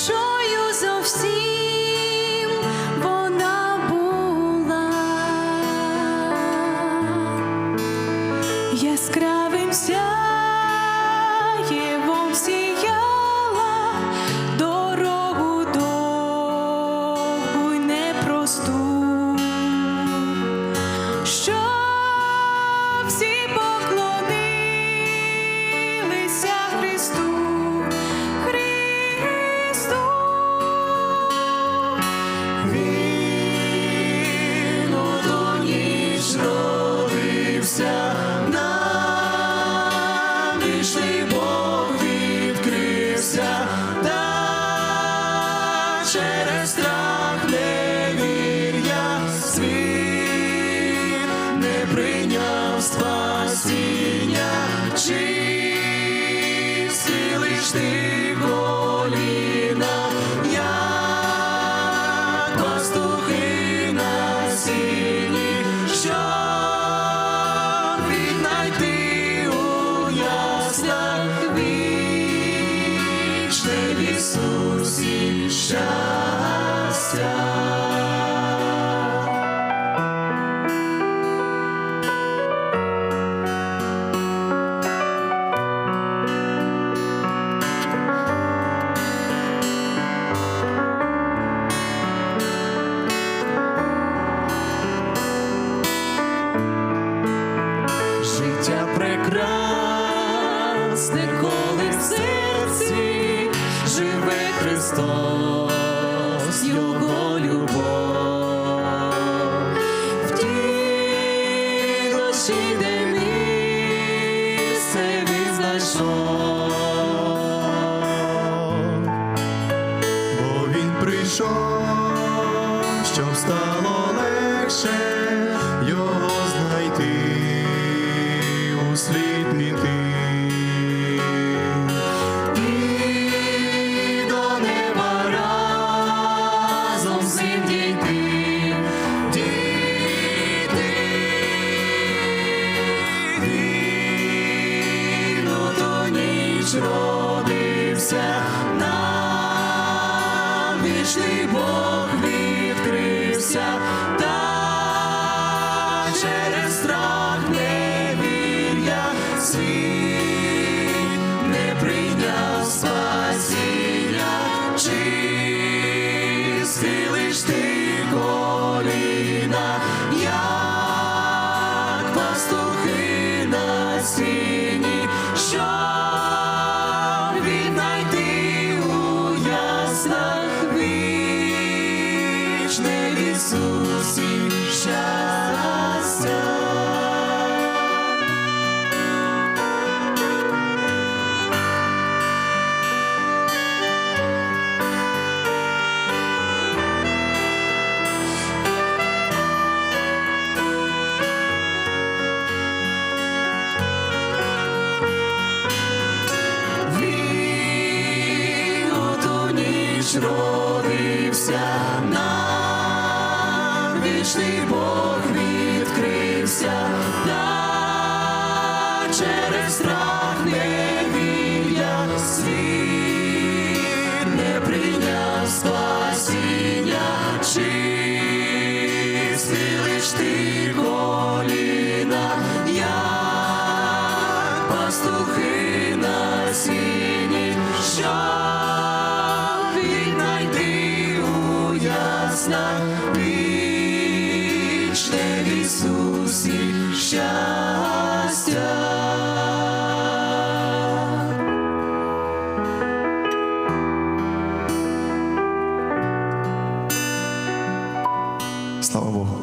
іншою зовсім вона була яскравим сяєвом сіяла дорогу довгу й непросту. відкрився нам вічний Бог та через страх невір'я світ не прийняв спасіння, чи лиш ти. Де місце знайшов. бо він прийшов, щоб стало легше його вічний Бог відкрився, та через страх невір'я світ не прийняв спасіння, чи схилиш ти коліна, Ісусі щастя. Він у ту родився, нам вічний Бог відкрився, та через страх невір'я світ не прийняв спасіння, чи лиш ти коліна, як пастухи на сіні, щоб віднайти у яснах Ісусі щастя. Слава Богу.